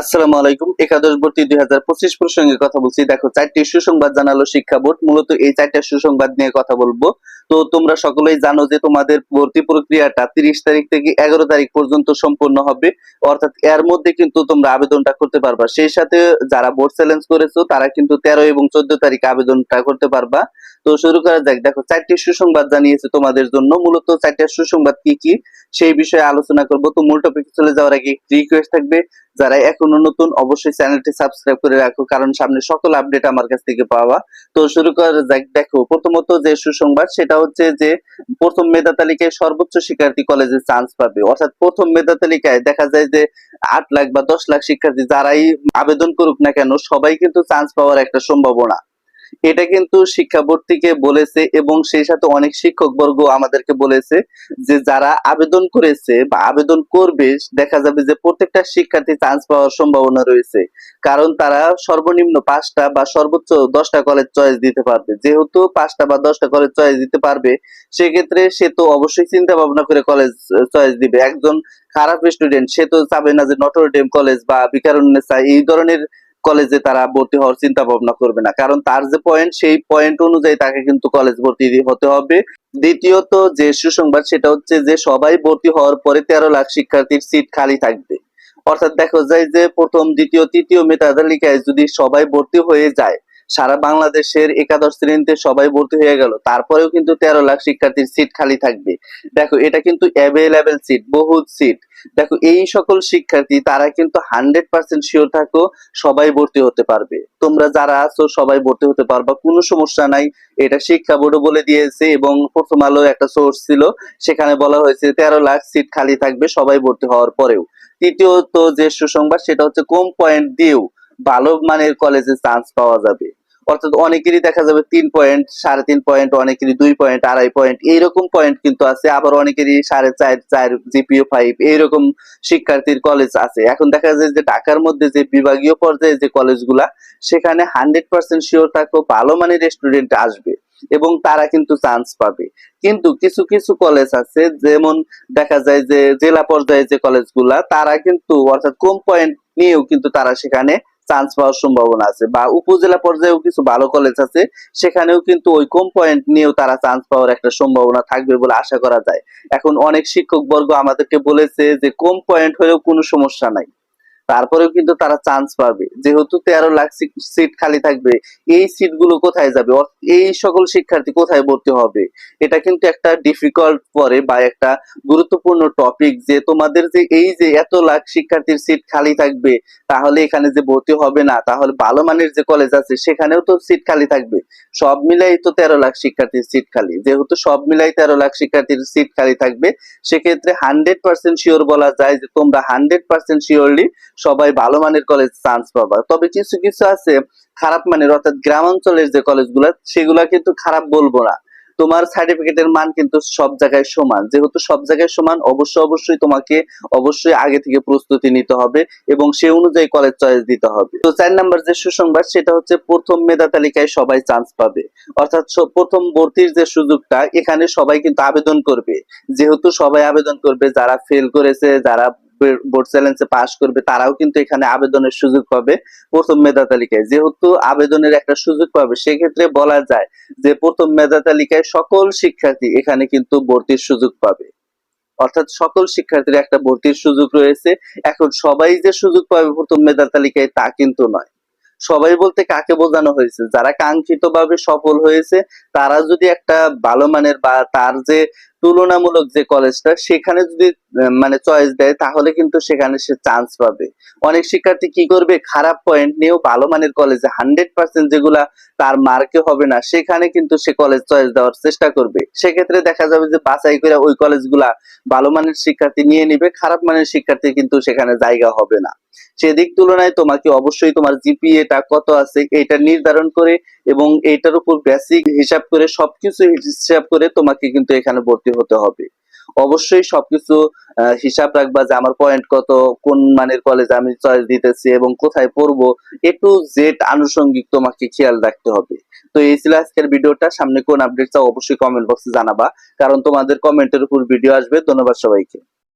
আসসালামু আলাইকুম। একাদশ ভর্তি দুই হাজার পঁচিশ প্রসঙ্গে কথা বলছি। দেখো, চারটি সুসংবাদ জানালো শিক্ষা বোর্ড। মূলত এই চারটা সুসংবাদ নিয়ে কথা বলব। তো তোমরা সকলেই জানো যে তোমাদের ভর্তি প্রক্রিয়াটা তিরিশ তারিখ থেকে এগারো তারিখ পর্যন্ত সম্পূর্ণ হবে। অর্থাৎ এর মধ্যে কিন্তু তোমরা আবেদনটা করতে পারবা। সেই সাথে যারা বোর্ড চ্যালেঞ্জ করেছ, তারা কিন্তু তেরো এবং চোদ্দ তারিখ আবেদনটা করতে পারবা। তো শুরু করা যাক। দেখো, চারটি সুসংবাদ জানিয়েছে তোমাদের জন্য। মূলত চারটা সুসংবাদ কি কি, সেই বিষয়ে আলোচনা করব। তো মূল টপিকে চলে যাওয়ার আগে রিকোয়েস্ট থাকবে। যারা এখনও নতুন, অবশ্যই চ্যানেলটি সাবস্ক্রাইব করে রাখো, কারণ সামনে সকল আপডেট আমার কাছ থেকে পাওয়া। তো শুরু করা যাক, দেখো, প্রথমত যে সুসংবাদ, সেটা হচ্ছে যে প্রথম মেধা তালিকায় সর্বোচ্চ শিক্ষার্থী কলেজে চান্স পাবে। অর্থাৎ প্রথম মেধা তালিকায় দেখা যায় যে আট লাখ বা দশ লাখ শিক্ষার্থী, যারাই আবেদন করুক না কেন, সবাই কিন্তু চান্স পাওয়ার একটা সম্ভাবনা। এটা কিন্তু শিক্ষা বোর্ড বলেছে এবং সেই সাথে অনেক শিক্ষক বর্গ আমাদেরকে বলেছে যে যারা আবেদন করেছে বা আবেদন করবে, দেখা যাবে যে প্রত্যেকটা শিক্ষার্থী চান্স পাওয়ার সম্ভাবনা রয়েছে। কারণ তারা সর্বনিম্ন পাঁচটা বা সর্বোচ্চ দশটা কলেজ চয়েস দিতে পারবে। যেহেতু পাঁচটা বা দশটা কলেজ চয়েস দিতে পারবে, সেক্ষেত্রে সে তো অবশ্যই চিন্তা ভাবনা করে কলেজ চয়েস দিবে। একজন খারাপ স্টুডেন্ট সে তো চাবে না যে নটরডেম কলেজ বা বিকারুন্নেসা এই ধরনের কলেজে তারা ভর্তি হওয়ার চিন্তা ভাবনা করবে না। কারণ তার যে পয়েন্ট সেই পয়েন্ট অনুযায়ী তাকে কিন্তু কলেজ ভর্তি হতে হবে। দ্বিতীয়ত যে সুসংবাদ, সেটা হচ্ছে যে সবাই ভর্তি হওয়ার পরে তেরো লাখ শিক্ষার্থীর সিট খালি থাকবে। অর্থাৎ দেখা যায় যে প্রথম, দ্বিতীয়, তৃতীয় মেধা তালিকায় যদি সবাই ভর্তি হয়ে যায় সারা বাংলাদেশের একাদশ শ্রেণীতে সবাই ভর্তি হয়ে গেল। তারপরেও কিন্তু তেরো লাখ শিক্ষার্থীর সিট খালি থাকবে। দেখো, এটা কিন্তু অ্যাভেলেবেল সিট বহুত সিট দেখো, এই সকল শিক্ষার্থী, তারা কিন্তু হান্ড্রেড পার্সেন্ট শিওর থাকো সবাই ভর্তি হতে পারবে। তোমরা যারা আছো, সবাই ভর্তি হতে পারবা, কোনো সমস্যা নাই। এটা শিক্ষা বোর্ডও বলে দিয়েছে এবং প্রথম আলো একটা সোর্স ছিল, সেখানে বলা হয়েছে তেরো লাখ সিট খালি থাকবে সবাই ভর্তি হওয়ার পরেও। তৃতীয়ত যে সুসংবাদ, সেটা হচ্ছে কম পয়েন্ট দিয়েও ভালো মানের কলেজে চান্স পাওয়া যাবে। অর্থাৎ অনেকেরই দেখা যাবে তিন পয়েন্ট সাড়ে তিন পয়েন্ট অনেকেরই দুই পয়েন্ট আড়াই পয়েন্ট এইরকম পয়েন্ট কিন্তু আছে। আবার অনেকেরই সাড়ে চার চার জিপিও ফাইভ এইরকম শিক্ষার্থীর কলেজ আছে। এখন দেখা যায় যে ঢাকার মধ্যে যে বিভাগীয় পর্যায়ে যে কলেজগুলা সেখানে হান্ড্রেড পার্সেন্ট শিওর থাকো ভালো মানের স্টুডেন্ট আসবে এবং তারা কিন্তু চান্স পাবে। কিন্তু কিছু কিছু কলেজ আছে, যেমন দেখা যায় যে জেলা পর্যায়ে যে কলেজগুলা তারা কিন্তু অর্থাৎ কম পয়েন্ট নিয়েও কিন্তু তারা সেখানে চান্স পাওয়ার সম্ভাবনা আছে বা উপজেলা পর্যায়েও কিছু ভালো কলেজ আছে, সেখানেও কিন্তু ওই কম পয়েন্ট নিয়েও তারা চান্স পাওয়ার একটা সম্ভাবনা থাকবে বলে আশা করা যায়। এখন অনেক শিক্ষক বর্গ আমাদেরকে বলেছে যে কম পয়েন্ট হলেও কোনো সমস্যা নাই। তারপরেও কিন্তু তারা চান্স পাবে। যেহেতু তেরো লাখ সিট খালি থাকবে, এই সিটগুলো কোথায় যাবে? এই সকল শিক্ষার্থী কোথায় ভর্তি হবে? এটা কিন্তু একটা ডিফিকাল্ট পরে বা একটা গুরুত্বপূর্ণ টপিক যে তোমাদের যে এই যে এত লাখ শিক্ষার্থীর সিট খালি থাকবে, তাহলে এখানে যে ভর্তি হবে না, তাহলে ভালো মানের যে কলেজ আছে, সেখানেও তো সিট খালি থাকবে। সব মিলাই তো তেরো লাখ শিক্ষার্থীর সিট খালি। যেহেতু সব মিলাই তেরো লাখ শিক্ষার্থীর সিট খালি থাকবে, সেক্ষেত্রে হান্ড্রেড পার্সেন্ট শিওর বলা যায় যে তোমরা হান্ড্রেড পার্সেন্ট শিওরলি সবাই ভালো মানের কলেজ চান্স পাবা। তবে কিছু কিছু আছে খারাপ মানের, অর্থাৎ গ্রামাঞ্চলের যে কলেজগুলো সেগুলা কিন্তু খারাপ বলব না। তোমার সার্টিফিকেটের মান কিন্তু সব জায়গায় সমান। যেহেতু সব জায়গায় সমান অবশ্যই অবশ্যই তোমাকে অবশ্যই আগে থেকে প্রস্তুতি নিতে হবে এবং সে অনুযায়ী কলেজ চয়েস দিতে হবে। তো চার নাম্বার যে সুসংবাদ, সেটা হচ্ছে প্রথম মেধা তালিকায় সবাই চান্স পাবে। অর্থাৎ প্রথম ভর্তির যে সুযোগটা, এখানে সবাই কিন্তু আবেদন করবে। যেহেতু সবাই আবেদন করবে, যারা ফেল করেছে, যারা বোর্ড চ্যালেঞ্জে পাশ করবে, তারাও কিন্তু এখানে আবেদনের সুযোগ পাবে প্রথম মেধা তালিকায়। যেহেতু আবেদনের একটা সুযোগ পাবে, সেক্ষেত্রে বলা যায় যে প্রথম মেধা তালিকায় সকল শিক্ষার্থী এখানে কিন্তু ভর্তির সুযোগ পাবে। অর্থাৎ সকল শিক্ষার্থীর একটা ভর্তির সুযোগ রয়েছে। এখন সবাই যে সুযোগ পাবে প্রথম মেধা তালিকায় তা কিন্তু নয়। সবাই বলতে কাকে বোঝানো হয়েছে? যারা কাঙ্ক্ষিত ভাবে সফল হয়েছে, তারা যদি একটা ভালো মানের বা তার যে তুলনামূলক যে কলেজটা, সেখানে যদি মানে চয়েস দেয়, তাহলে কিন্তু সেখানে সে চান্স পাবে। অনেক শিক্ষার্থী কি করবে? খারাপ পয়েন্ট নিয়েও ভালো মানের কলেজে হান্ড্রেড পার্সেন্ট যেগুলা তার মার্কে হবে না, সেখানে কিন্তু সে কলেজ চয়েস দেওয়ার চেষ্টা করবে। সেক্ষেত্রে দেখা যাবে যে বাছাই করে ওই কলেজগুলা ভালো মানের শিক্ষার্থী নিয়ে নিবে, খারাপ মানের শিক্ষার্থী কিন্তু সেখানে জায়গা হবে না। সেদিক তুলনায় তোমাকে অবশ্যই তোমার জিপিএটা কত আছে, এটা নির্ধারণ করে এবং এটার উপর বেসিক হিসাব করে সবকিছু হিসাব করে তোমাকে কিন্তু এখানে ভর্তি হতে হবে। অবশ্যই সবকিছু হিসাব রাখবা যে আমার পয়েন্ট কত, কোন মানের কলেজ আমি চয়েস দিতেছি এবং কোথায় পড়ব একটু জেড আনুষঙ্গিক তোমাকে খেয়াল রাখতে হবে। তো এই ছিল আজকের ভিডিওটা। সামনে কোন আপডেট চাও অবশ্যই কমেন্ট বক্সে জানাবা। কারণ তোমাদের কমেন্টের উপর ভিডিও আসবে। ধন্যবাদ সবাইকে।